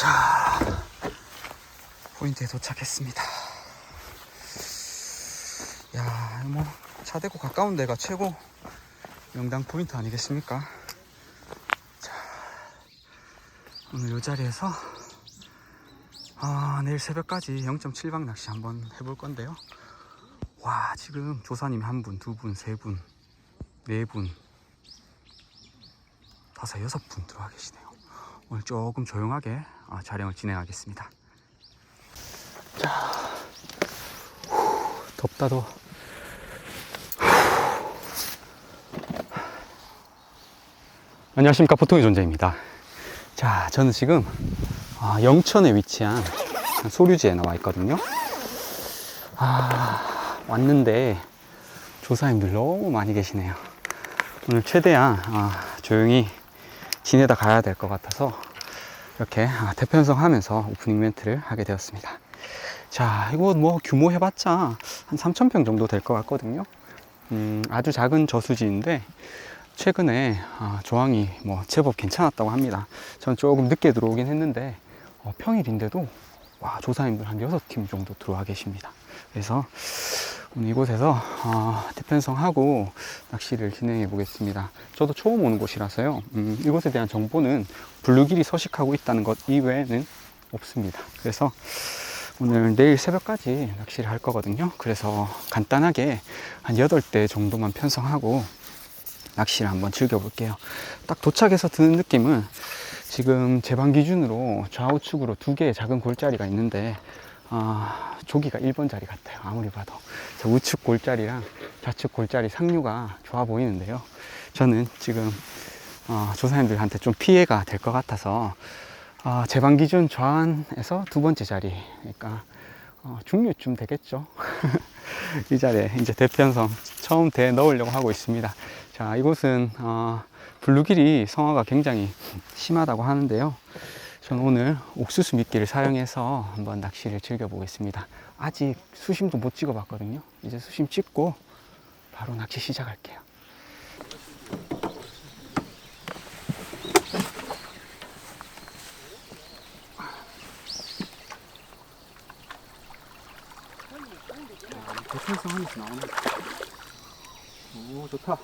자, 포인트에 도착했습니다. 야, 뭐, 차 대고 가까운 데가 최고 명당 포인트 아니겠습니까? 자, 오늘 이 자리에서 아, 내일 새벽까지 0.7방 낚시 한번 해볼 건데요. 와, 지금 조사님 한 분, 두 분, 세 분, 네 분, 다섯, 여섯 분 들어와 계시네요. 오늘 조금 조용하게 아, 촬영을 진행하겠습니다. 자, 후, 덥다 더. 안녕하십니까 보통의 존재입니다. 자, 저는 지금 아, 영천에 위치한 소류지에 나와 있거든요. 아, 왔는데 조사님들 너무 많이 계시네요. 오늘 최대한 아, 조용히 지내다 가야 될 것 같아서 이렇게 아, 대편성 하면서 오프닝 멘트를 하게 되었습니다. 자, 이거 뭐 규모 해봤자 한 3,000평 정도 될 것 같거든요. 음, 아주 작은 저수지인데 최근에 아, 조항이 뭐 제법 괜찮았다고 합니다. 전 조금 늦게 들어오긴 했는데 어, 평일인데도 와, 조사님들 한 6팀 정도 들어와 계십니다. 그래서 오늘 이곳에서 어, 대편성하고 낚시를 진행해 보겠습니다. 저도 처음 오는 곳이라서요. 음, 이곳에 대한 정보는 블루길이 서식하고 있다는 것 이외에는 없습니다. 그래서 오늘 내일 새벽까지 낚시를 할 거거든요. 그래서 간단하게 한 8대 정도만 편성하고 낚시를 한번 즐겨볼게요. 딱 도착해서 드는 느낌은 지금 제방 기준으로 좌우측으로 두 개의 작은 골짜리가 있는데 아, 조기가 1번 자리 같아요. 아무리 봐도. 저 우측 골짜리랑 좌측 골짜리 상류가 좋아 보이는데요. 저는 지금 어, 조사님들한테 좀 피해가 될 것 같아서 어, 제방 기준 좌안에서 두 번째 자리, 그러니까 어, 중류쯤 되겠죠. 이 자리에 이제 대편성 처음 대 넣으려고 하고 있습니다. 자, 이곳은 어, 블루길이 성화가 굉장히 심하다고 하는데요. 저는 오늘 옥수수 미끼를 사용해서 한번 낚시를 즐겨보겠습니다. 아직 수심도 못 찍어봤거든요. 이제 수심 찍고 바로 낚시 시작할게요. 대천성 하면서 나오네. 오, 좋다.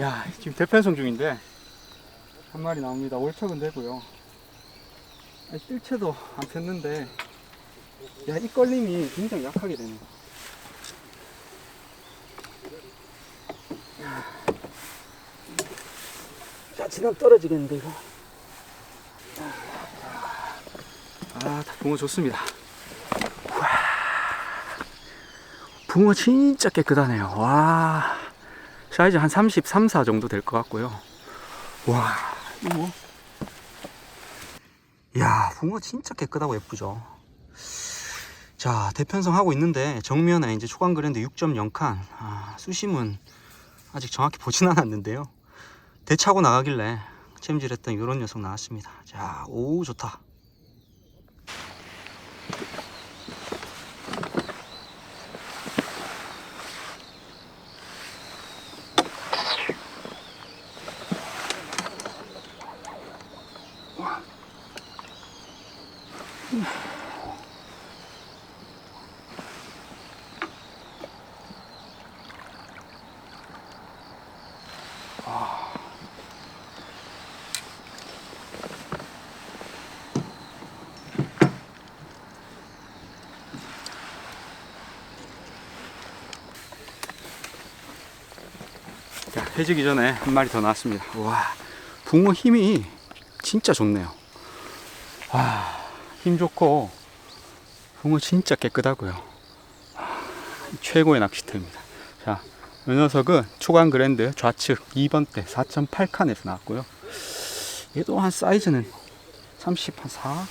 야, 지금 대편성 중인데 한 마리 나옵니다. 월척은 되고요. 아니, 뜰채도 안 폈는데 야, 이 걸림이 굉장히 약하게 되네. 자, 지금 떨어지겠는데 이거. 아, 다 붕어 좋습니다. 붕어 진짜 깨끗하네요. 와. 사이즈 한 33, 4 정도 될 것 같고요. 와, 이거 뭐. 야, 붕어 진짜 깨끗하고 예쁘죠. 자, 대편성 하고 있는데 정면에 이제 초강 그랜드 6.0칸. 아, 수심은 아직 정확히 보진 않았는데요. 대차고 나가길래 챔질했던 이런 녀석 나왔습니다. 자, 오, 좋다. 자, 해지기 전에 한 마리 더 나왔습니다. 와, 붕어 힘이 진짜 좋네요. 와, 힘 좋고, 붕어 진짜 깨끗하고요. 와, 최고의 낚시터입니다. 자, 이 녀석은 초강 그랜드 좌측 2번 대 4.8칸에서 나왔고요. 얘도 한 사이즈는 30, 한 4?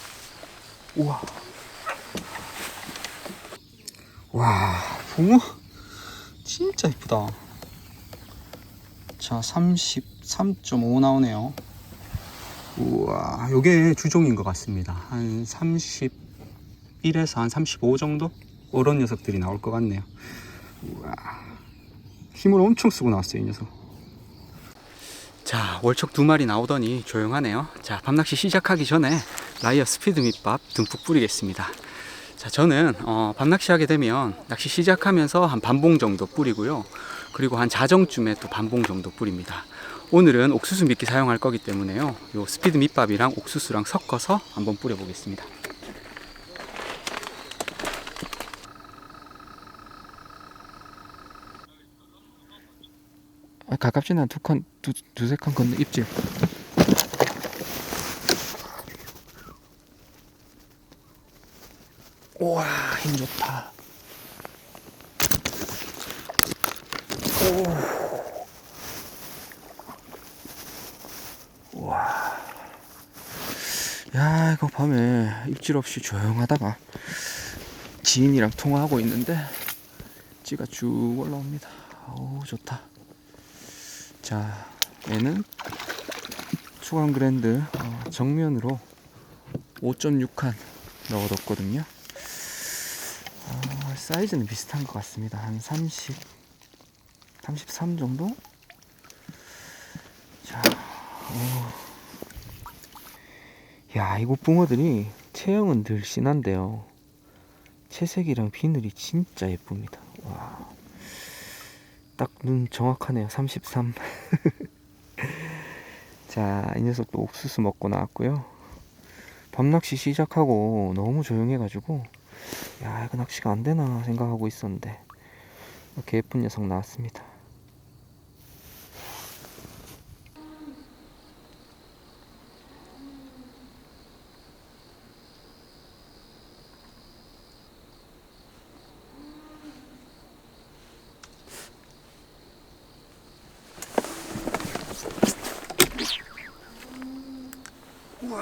우와. 와, 붕어 진짜 이쁘다. 자, 33.5 나오네요. 우와, 요게 주종인 것 같습니다. 한 31에서 한 35 정도? 그런 녀석들이 나올 것 같네요. 우와, 힘을 엄청 쓰고 나왔어요, 이 녀석. 자, 월척 두 마리 나오더니 조용하네요. 자, 밤낚시 시작하기 전에 라이어 스피드 밑밥 듬뿍 뿌리겠습니다. 자, 저는 어, 밤낚시 하게 되면 낚시 시작하면서 한 반봉 정도 뿌리고요. 그리고 한 자정쯤에 또 반봉 정도 뿌립니다. 오늘은 옥수수 미끼 사용할 거기 때문에요. 요 스피드 밑밥이랑 옥수수랑 섞어서 한번 뿌려보겠습니다. 아, 가깝진 않 두 칸 두 두세 칸 건너 입질. 우와 힘 좋다. 오. 우와. 야 이거 밤에 입질 없이 조용하다가 지인이랑 통화하고 있는데 찌가 쭉 올라옵니다. 오 좋다. 자, 얘는 수강 그랜드 어, 정면으로 5.6칸 넣어뒀거든요. 어, 사이즈는 비슷한 것 같습니다. 한 30, 33 정도? 자, 어. 야, 이거 붕어들이 체형은 늘 진한데요. 채색이랑 비늘이 진짜 예쁩니다. 와. 딱 눈 정확하네요. 33. 자, 이 녀석도 옥수수 먹고 나왔고요. 밤낚시 시작하고 너무 조용해가지고, 야, 이거 낚시가 안 되나 생각하고 있었는데, 이렇게 예쁜 녀석 나왔습니다. 우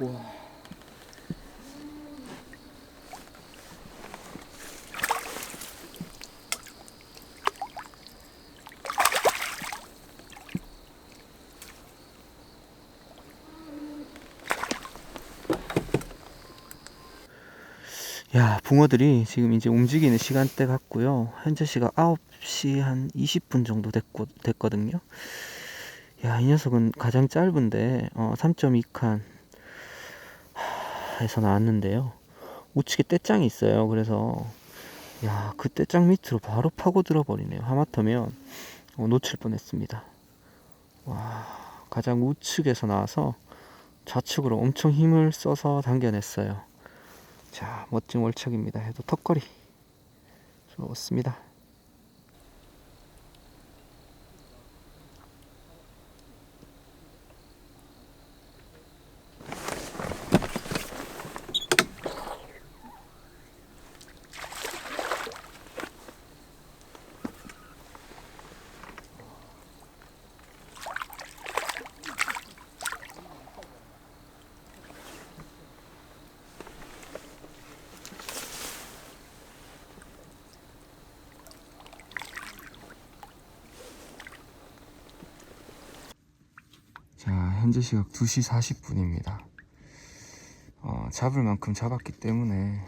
와. 야, 붕어들이 지금 이제 움직이는 시간대 같고요. 현재 시각 9시 한 20분 정도 됐고, 됐거든요. 야, 이 녀석은 가장 짧은데, 어, 3.2칸 에서 나왔는데요. 우측에 떼짱이 있어요. 그래서, 야, 그 떼짱 밑으로 바로 파고 들어버리네요. 하마터면, 어, 놓칠 뻔 했습니다. 와, 가장 우측에서 나와서 좌측으로 엄청 힘을 써서 당겨냈어요. 자, 멋진 월척입니다. 해도 턱걸이. 좋습니다. 자, 현재 시각 2시 40분입니다. 어, 잡을 만큼 잡았기 때문에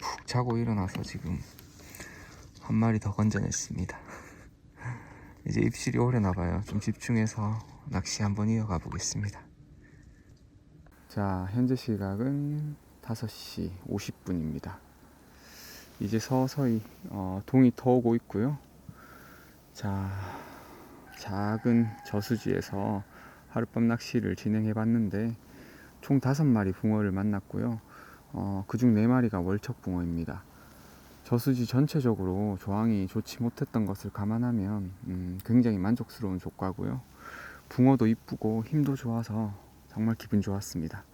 푹 자고 일어나서 지금 한 마리 더 건져냈습니다. 이제 입질이 오려나 봐요. 좀 집중해서 낚시 한번 이어가 보겠습니다. 자, 현재 시각은 5시 50분입니다. 이제 서서히 어, 동이 터오고 있고요. 자, 작은 저수지에서 하룻밤 낚시를 진행해 봤는데 총 다섯 마리 붕어를 만났고요. 어, 그중 네 마리가 월척 붕어입니다. 저수지 전체적으로 조항이 좋지 못했던 것을 감안하면 음, 굉장히 만족스러운 조과고요. 붕어도 이쁘고 힘도 좋아서 정말 기분 좋았습니다.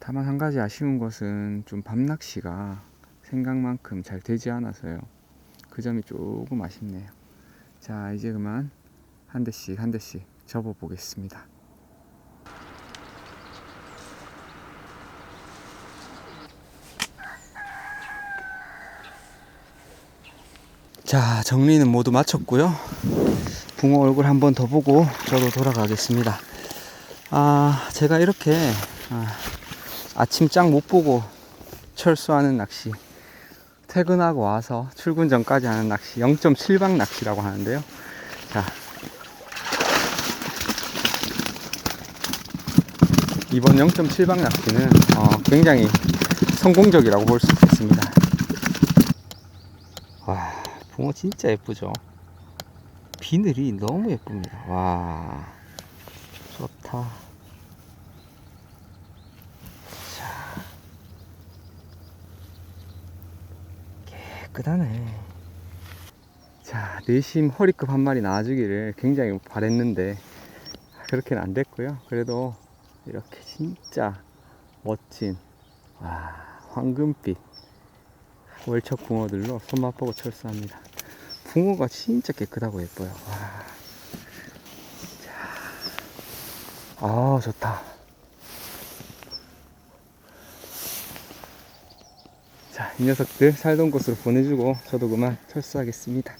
다만 한 가지 아쉬운 것은 좀 밤낚시가 생각만큼 잘 되지 않아서요. 그 점이 조금 아쉽네요. 자, 이제 그만 한 대씩 한 대씩 접어 보겠습니다. 자, 정리는 모두 마쳤고요. 붕어 얼굴 한 번 더 보고 저도 돌아가겠습니다. 아, 제가 이렇게 아, 아침 짱못 보고 철수하는 낚시. 퇴근하고 와서 출근 전까지 하는 낚시. 0.7방 낚시라고 하는데요. 자. 이번 0.7방 낚시는 어, 굉장히 성공적이라고 볼 수 있겠습니다. 와, 붕어 진짜 예쁘죠? 비늘이 너무 예쁩니다. 와, 좋다. 자, 깨끗하네. 자, 내심 허리급 한 마리 나와주기를 굉장히 바랬는데, 그렇게는 안 됐고요. 그래도 이렇게 진짜 멋진, 와, 황금빛 월척 붕어들로 손 맛 보고 철수합니다. 붕어가 진짜 깨끗하고 예뻐요. 와. 자. 아, 좋다. 자, 이 녀석들 살던 곳으로 보내주고 저도 그만 철수하겠습니다. 아,